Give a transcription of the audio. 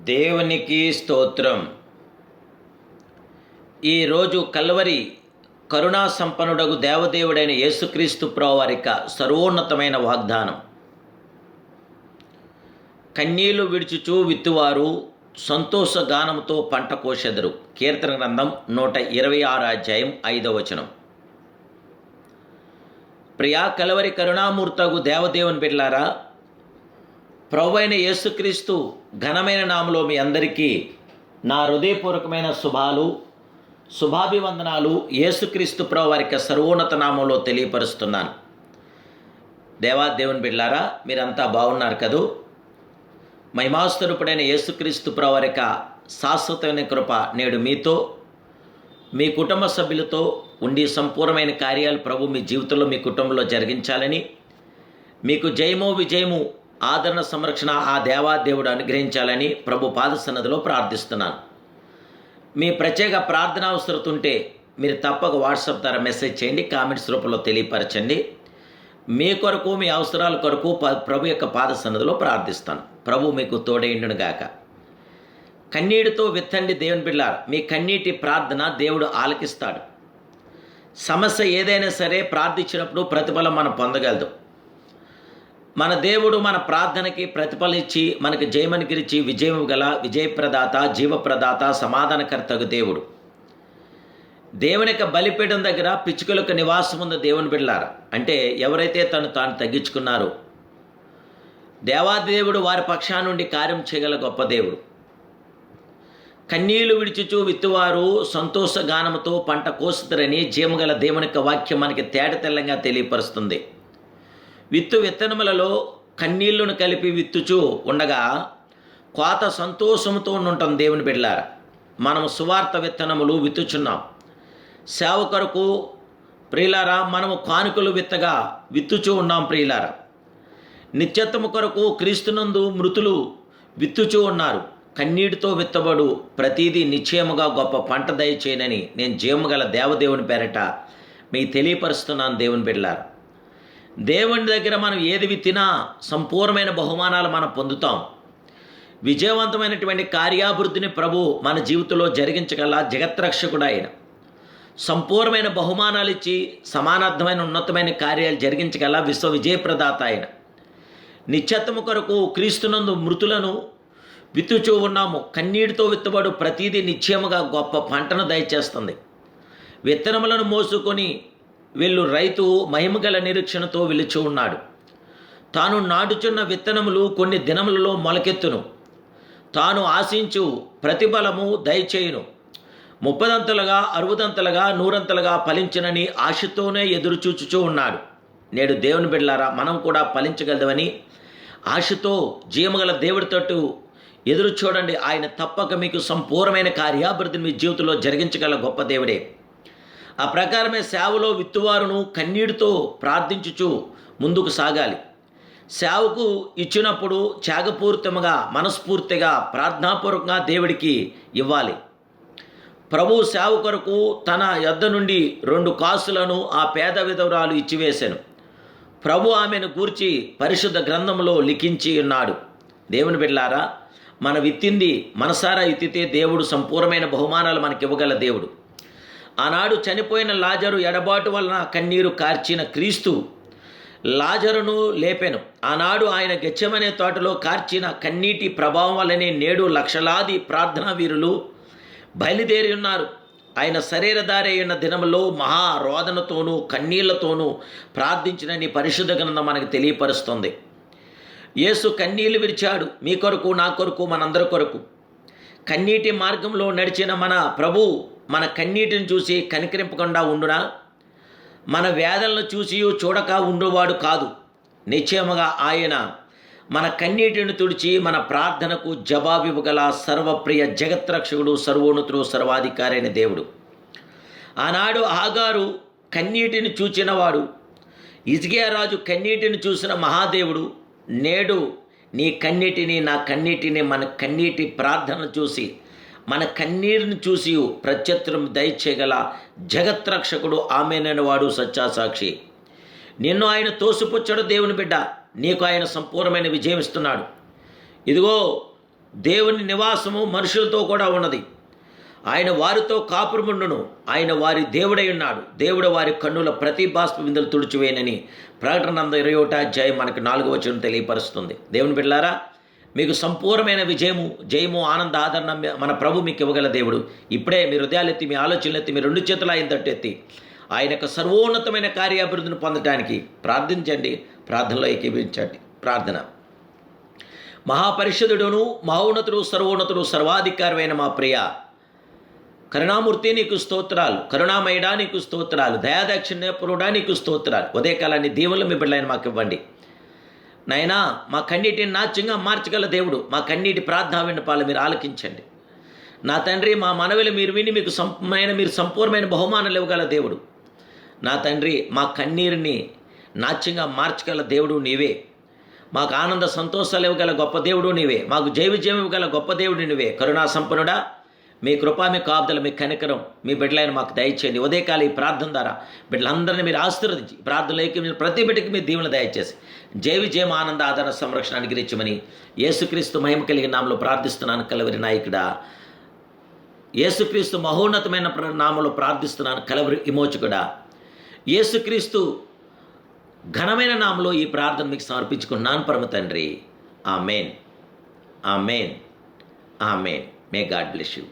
దేవునికి స్తోత్రం. ఈరోజు కల్వరి కరుణా సంపన్నుడగు దేవదేవుడైన యేసుక్రీస్తు ప్రవారిక సర్వోన్నతమైన వాగ్దానం. కన్నీళ్ళు విడుచుచూ విత్తువారు సంతోషగానంతో పంట కోసెదరు కీర్తన గ్రంథం నూట ఇరవై ఆరు అధ్యాయం ఐదవ వచనం. ప్రియా కలవరి కరుణామూర్తగు దేవదేవుని బిడ్లారా ప్రభు అయిన యేసుక్రీస్తు ఘనమైన నామలో మీ అందరికీ నా హృదయపూర్వకమైన శుభాలు శుభాభివందనాలు యేసుక్రీస్తు ప్రభు వారికి సర్వోన్నత నామంలో తెలియపరుస్తున్నాను. దేవా దేవుని బిడ్లారా మీరంతా బాగున్నారు కదూ? మహిమాస్తరూపుడైన యేసుక్రీస్తు ప్రభు వారి శాశ్వతమైన కృప నేడు మీతో మీ కుటుంబ సభ్యులతో ఉండి సంపూర్ణమైన కార్యాలు ప్రభు మీ జీవితంలో మీ కుటుంబంలో జరిగించాలని మీకు జయమో విజయము ఆదరణ సంరక్షణ ఆ దేవా దేవుడు అనుగ్రహించాలని ప్రభు పాద సన్నదిలో ప్రార్థిస్తున్నాను. మీ ప్రత్యేక ప్రార్థన అవసరం ఉంటే మీరు తప్పక వాట్సాప్ ద్వారా మెసేజ్ చేయండి కామెంట్స్ రూపంలో తెలియపరచండి. మీ కొరకు మీ అవసరాల కొరకు ప్రభు యొక్క పాద సన్నదిలో ప్రార్థిస్తాను. ప్రభు మీకు తోడైండును గాక. కన్నీటితో విత్తండి దేవుని బిళ్ళారు మీ కన్నీటి ప్రార్థన దేవుడు ఆలకిస్తాడు. సమస్య ఏదైనా సరే ప్రార్థించినప్పుడు ప్రతిఫలం మనం పొందగలదు. మన దేవుడు మన ప్రార్థనకి ప్రతిఫలించి మనకు జయమనికిరిచి విజయం గల విజయప్రదాత జీవప్రదాత సమాధానకర్తకు దేవుడు. దేవుని యొక్క బలిపీఠం దగ్గర పిచ్చుకలకు నివాసం ఉన్న దేవుని బిళ్ళారు అంటే ఎవరైతే తను తాను తగ్గించుకున్నారో దేవాదేవుడు వారి పక్షా నుండి కార్యం చేయగల గొప్ప దేవుడు. కన్నీళ్ళు విడిచుచు విత్తువారు సంతోష గానముతో పంట కోసుతారని జీమగల దేవుని యొక్క వాక్యం మనకి తేట తెల్లంగా తెలియపరుస్తుంది. విత్తు విత్తనములలో కన్నీళ్ళను కలిపి విత్తుచు ఉండగా కోత సంతోషంతో ఉంటాం దేవుని బిడ్డలారా. మనం సువార్త విత్తనములు విత్తుచున్నాం. సేవ కొరకు ప్రియులారా మనము కానుకలు విత్తగా విత్తుచూ ఉన్నాం ప్రియులారా. నిత్యత్వము కొరకు క్రీస్తునందు మృతులు విత్తుచూ ఉన్నారు. కన్నీటితో విత్తబడు ప్రతిదీ నిశ్చయముగా గొప్ప పంట దయచేయనని నేను జీవము గల దేవదేవుని పేరట మీ తెలియపరుస్తున్నాను దేవుని బిడ్డలారా. దేవుని దగ్గర మనం ఏది విత్తినా సంపూర్ణమైన బహుమానాలు మనం పొందుతాం. విజయవంతమైనటువంటి కార్యాభివృద్ధిని ప్రభు మన జీవితంలో జరిగించగల జగత్రక్షకుడు ఆయన. సంపూర్ణమైన బహుమానాలు ఇచ్చి సమానార్థమైన ఉన్నతమైన కార్యాలు జరిగించగల విశ్వ విజయప్రదాత ఆయన. నిత్యత్వము కొరకు క్రీస్తునందు మృతులను విత్తుచూ ఉన్నాము. కన్నీటితో విత్తబడు ప్రతిదీ నిశ్చయముగా గొప్ప పంటను దయచేస్తుంది. విత్తనములను మోసుకొని వీళ్ళు రైతు మహిమగల నిరీక్షణతో విలుచు ఉన్నాడు. తాను నాటుచున్న విత్తనములు కొన్ని దినములలో మొలకెత్తును. తాను ఆశించు ప్రతిఫలము దయచేయును. ముప్పదంతలుగా అరవదంతలుగా నూరంతలుగా ఫలించనని ఆశతోనే ఎదురుచూచుచూ ఉన్నాడు. నేడు దేవుని బిడ్డలారా మనం కూడా ఫలించగలదని ఆశతో జీవగల దేవుడి తట్టు ఎదురు చూడండి ఆయన తప్పక మీకు సంపూర్ణమైన కార్యాభివృద్ధిని మీ జీవితంలో జరిగించగల గొప్ప దేవుడే. ఆ ప్రకారమే సేవలో విత్తువారును కన్నీటితో ప్రార్థించుచు ముందుకు సాగాలి. సేవకు ఇచ్చినప్పుడు త్యాగపూరితముగా మనస్ఫూర్తిగా ప్రార్థనాపూర్వకంగా దేవుడికి ఇవ్వాలి. ప్రభు సేవ కొరకు తన యొద్ద నుండి రెండు కాసులను ఆ పేద విధవరాలు ఇచ్చివేశాను ప్రభు ఆమెను గూర్చి పరిశుద్ధ గ్రంథంలో లిఖించి ఉన్నాడు. దేవుని బిడ్లారా మన విత్తింది మనసారా విత్తితే దేవుడు సంపూర్ణమైన బహుమానాలు మనకి ఇవ్వగల దేవుడు. ఆనాడు చనిపోయిన లాజరు ఎడబాటు వలన కన్నీరు కార్చిన క్రీస్తు లాజరును లేపెను. ఆనాడు ఆయన గెచ్చమనే తోటలో కార్చిన కన్నీటి ప్రభావం వల్లనే నేడు లక్షలాది ప్రార్థనా వీరులు బయలుదేరి ఉన్నారు ఆయన శరీరధారి అయిన దినములో మహా రోదనతోనూ కన్నీళ్ళతోనూ ప్రార్థించినని పరిశుద్ధ గ్రంథం మనకు తెలియపరుస్తుంది. యేసు కన్నీళ్ళు విరిచాడు మీ కొరకు నా కొరకు మనందరి కొరకు. కన్నీటి మార్గంలో నడిచిన మన ప్రభు మన కన్నీటిని చూసి కనికరింపకుండా ఉండునా? మన వేదనలు చూసి చూడక ఉండువాడు కాదు. నిశ్చయముగా ఆయన మన కన్నీటిని తుడిచి మన ప్రార్థనకు జవాబివ్వగల సర్వప్రియ జగత్రక్షకుడు సర్వోన్నతుడు సర్వాధికారి అయిన దేవుడు. ఆనాడు ఆగారు కన్నీటిని చూచినవాడు రాజు కన్నీటిని చూసిన మహాదేవుడు నేడు నీ కన్నీటిని నా కన్నీటిని మన కన్నీటి ప్రార్థన చూసి మన కన్నీరుని చూసి ప్రత్యుత్తరం దయచేయగల జగత్రక్షకుడు ఆమెనని వాడు సత్యాసాక్షి. నిన్ను ఆయన తోసిపుచ్చడు దేవుని బిడ్డ. నీకు ఆయన సంపూర్ణమైన విజయం ఇస్తున్నాడు. ఇదిగో దేవుని నివాసము మనుషులతో కూడా ఉన్నది. ఆయన వారితో కాపురముండును. ఆయన వారి దేవుడై ఉన్నాడు. దేవుడు వారి కన్నుల ప్రతి బాష్ప బిందులు తుడిచివేయనని ప్రకటన ఇరవై ఒకటో అధ్యాయం మనకు నాలుగో వచనం తెలియపరుస్తుంది. దేవుని బిడ్డారా మీకు సంపూర్ణమైన విజయము జయము ఆనంద ఆదరణ మన ప్రభు మీకు ఇవ్వగల దేవుడు. ఇప్పుడే మీ హృదయాలెత్తి మీ ఆలోచనలెత్తి మీ రెండు చేతులు ఆయన తట్టెత్తి ఆయన యొక్క సర్వోన్నతమైన కార్యాభివృద్ధిని పొందడానికి ప్రార్థించండి ప్రార్థనలో ఏకీభించండి ప్రార్థన. మహాపరిషుదుడును మహోన్నతుడు సర్వోన్నతుడు సర్వాధికారమైన మా ప్రియ కరుణామూర్తి నీకు స్తోత్రాలు. కరుణామయడా నీకు స్తోత్రాలు. దయాదాక్షిణ్యపురుడా నీకు స్తోత్రాలు. ఉదయకాలాన్ని దీవులు మీ బిడ్డలైన మాకు ఇవ్వండి. నైనా మా కన్నీటిని నాచ్యంగా మార్చగల దేవుడు. మా కన్నీటి ప్రార్థన విన్నపాలు మీరు ఆలకించండి. నా తండ్రి మా మనవిలు మీరు విని మీకు సంపమైన మీరు సంపూర్ణమైన బహుమానాలు ఇవ్వగల దేవుడు. నా తండ్రి మా కన్నీరుని నాట్యంగా మార్చగల దేవుడు నీవే. మాకు ఆనంద సంతోషాలు ఇవ్వగల గొప్ప దేవుడు నీవే. మాకు జయ విజయం ఇవ్వగల గొప్ప దేవుడు నీవే. కరుణా సంపన్నుడా మీ కృప మీ కాపుదల మీ కనికరం మీ బిడ్డలైన మాకు దయచేయండి. ఉదయకాల ఈ ప్రార్థన ద్వారా బిడ్డలందరినీ మీరు ఆశీర్వదించి ప్రార్థనలోకి మీరు ప్రతి బిడ్డకి మీ దీవులు దయచేసి జయ విజయం ఆనంద ఆదరణ సంరక్షణ అనుగ్రహించమని యేసుక్రీస్తు మహిమ కలిగిన నామలో ప్రార్థిస్తున్నాను. కలవరి నాయకుడా యేసుక్రీస్తు మహోన్నతమైన ప్ర- నామలో ప్రార్థిస్తున్నాను. కలవరి విమోచకుడా యేసుక్రీస్తు ఘనమైన నామలో ఈ ప్రార్థన మీకు సమర్పించుకున్నాను పరమ తండ్రి ఆ amen amen amen may God bless you.